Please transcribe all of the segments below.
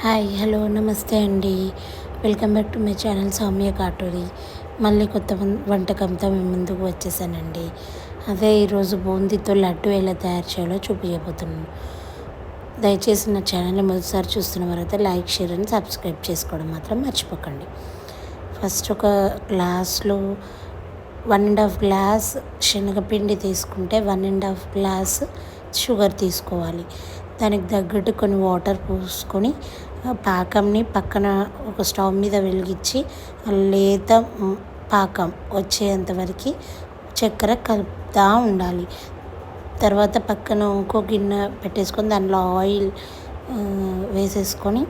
Hi hello నమస్తే అండి. Welcome back to my channel Soumya Katuri. మళ్ళీ కొత్త వంటకంతో మేము ముందుకు వచ్చేసానండి. అదే ఈరోజు బూందీతో లడ్డు ఎలా తయారు చేయాలో చూపించబోతున్నాను దయచేసి నా ఛానల్ని మొదటిసారి చూస్తున్న వారైతే లైక్ షేర్ అని సబ్స్క్రైబ్ చేసుకోవడం మాత్రం మర్చిపోకండి. ఫస్ట్ ఒక గ్లాస్లో వన్ అండ్ హాఫ్ గ్లాస్ శనగపిండి తీసుకుంటే one and half glass sugar తీసుకోవాలి. దానికి తగ్గట్టు కొన్ని వాటర్ పోసుకొని పాకంని పక్కన ఒక స్టవ్ మీద వెలిగించి లేత పాకం వచ్చేంతవరకు చక్కెర కలుపుతూ ఉండాలి. తర్వాత పక్కన ఇంకో గిన్నె పెట్టేసుకొని దానిలో ఆయిల్ వేసేసుకొని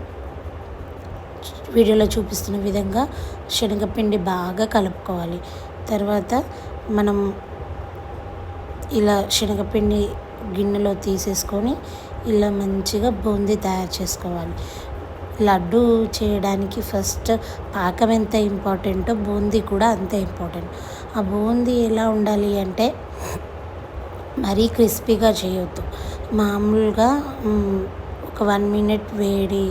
వీడియోలో చూపిస్తున్న విధంగా శనగపిండి బాగా కలుపుకోవాలి. తర్వాత మనం ఇలా శనగపిండి గిన్నెలో తీసేసుకొని ఇలా మంచిగా బూందీ తయారు చేసుకోవాలి. లడ్డు చేయడానికి ఫస్ట్ పాకం ఎంత ఇంపార్టెంటో బూందీ కూడా అంతే ఇంపార్టెంట్. ఆ బూందీ ఎలా ఉండాలి అంటే మరీ క్రిస్పీగా చేయొద్దు. మామూలుగా ఒక వన్ మినిట్ వేడి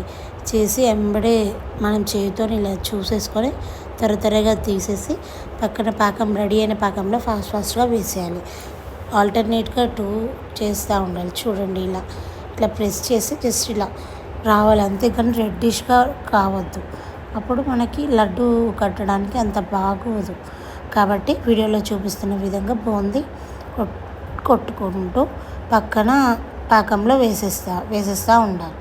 చేసి ఎంబడే మనం చేతితో ఇలా చూసేసుకొని త్వర త్వరగా తీసేసి పక్కన పాకం రెడీ అయిన పాకంలో ఫాస్ట్ ఫాస్ట్గా వేసేయాలి. ఆల్టర్నేట్గా టూ చేస్తూ ఉండాలి. చూడండి ఇలా. ఇట్లా ప్రెస్ చేసి జస్ట్ ఇలా రావాలి. కానీ రెడ్డిష్గా కావద్దు. అప్పుడు మనకి లడ్డు కట్టడానికి అంత బాగోదు. కాబట్టి వీడియోలో చూపిస్తున్న విధంగా బూందీ కొట్టుకుంటూ పక్కన పాకంలో వేసేస్తా వేసేస్తూ ఉండాలి.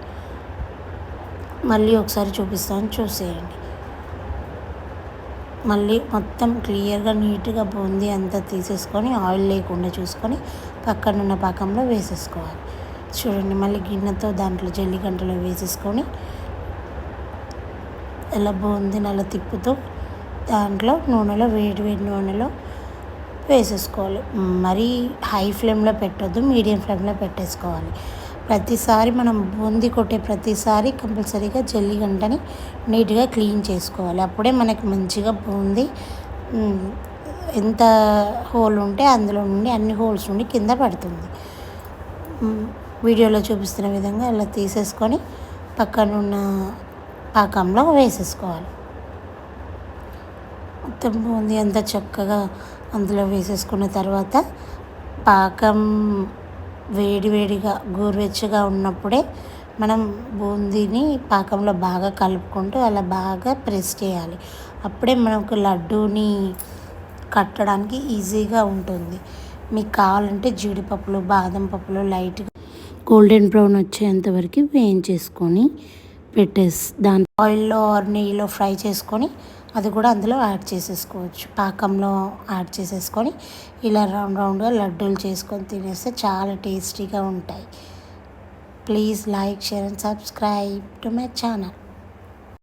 మళ్ళీ ఒకసారి చూపిస్తాను చూసేయండి. మళ్ళీ మొత్తం క్లియర్గా నీట్గా బూందీ అంతా తీసేసుకొని ఆయిల్ లేకుండా చూసుకొని పక్కనున్న పాకంలో వేసేసుకోవాలి. చూడండి మళ్ళీ గిన్నెతో దాంట్లో జల్లి గంటలో వేసేసుకొని ఎలా బాగుంది నల్ల తిప్పుతూ దాంట్లో నూనెలో వేడి వేడి నూనెలో వేసేసుకోవాలి. మరీ హై ఫ్లేమ్లో పెట్టొద్దు మీడియం ఫ్లేమ్లో పెట్టేసుకోవాలి. ప్రతిసారి మనం బూందీ కొట్టే ప్రతిసారి కంపల్సరీగా జల్లి గంటని నీట్గా క్లీన్ చేసుకోవాలి. అప్పుడే మనకి మంచిగా బూందీ ఎంత హోల్ ఉంటే అందులో నుండి అన్ని హోల్స్ నుండి కింద పడుతుంది. వీడియోలో చూపిస్తున్న విధంగా ఇలా తీసేసుకొని పక్కనున్న పాకంలో వేసేసుకోవాలి. మొత్తం బూందీ అంతా చక్కగా అందులో వేసేసుకున్న తర్వాత పాకం వేడివేడిగా గోరువెచ్చగా ఉన్నప్పుడే మనం బూందీని పాకంలో బాగా కలుపుకుంటూ అలా బాగా ప్రెస్ చేయాలి. అప్పుడే మనకు లడ్డూని కట్టడానికి ఈజీగా ఉంటుంది. మీకు కావాలంటే జీడిపప్పులు బాదం పప్పులు లైట్గా గోల్డెన్ బ్రౌన్ వచ్చేంత వరకు వేయించేసుకొని పెట్టేసి దాని ఆయిల్లో ఆర్ నెయ్యిలో ఫ్రై చేసుకొని అది కూడా అందులో యాడ్ చేసేసుకోవచ్చు. పాకంలో యాడ్ చేసేసుకొని ఇలా రౌండ్ రౌండ్గా లడ్డూలు చేసుకొని తినేస్తే చాలా టేస్టీగా ఉంటాయి. Please like share and subscribe to my channel.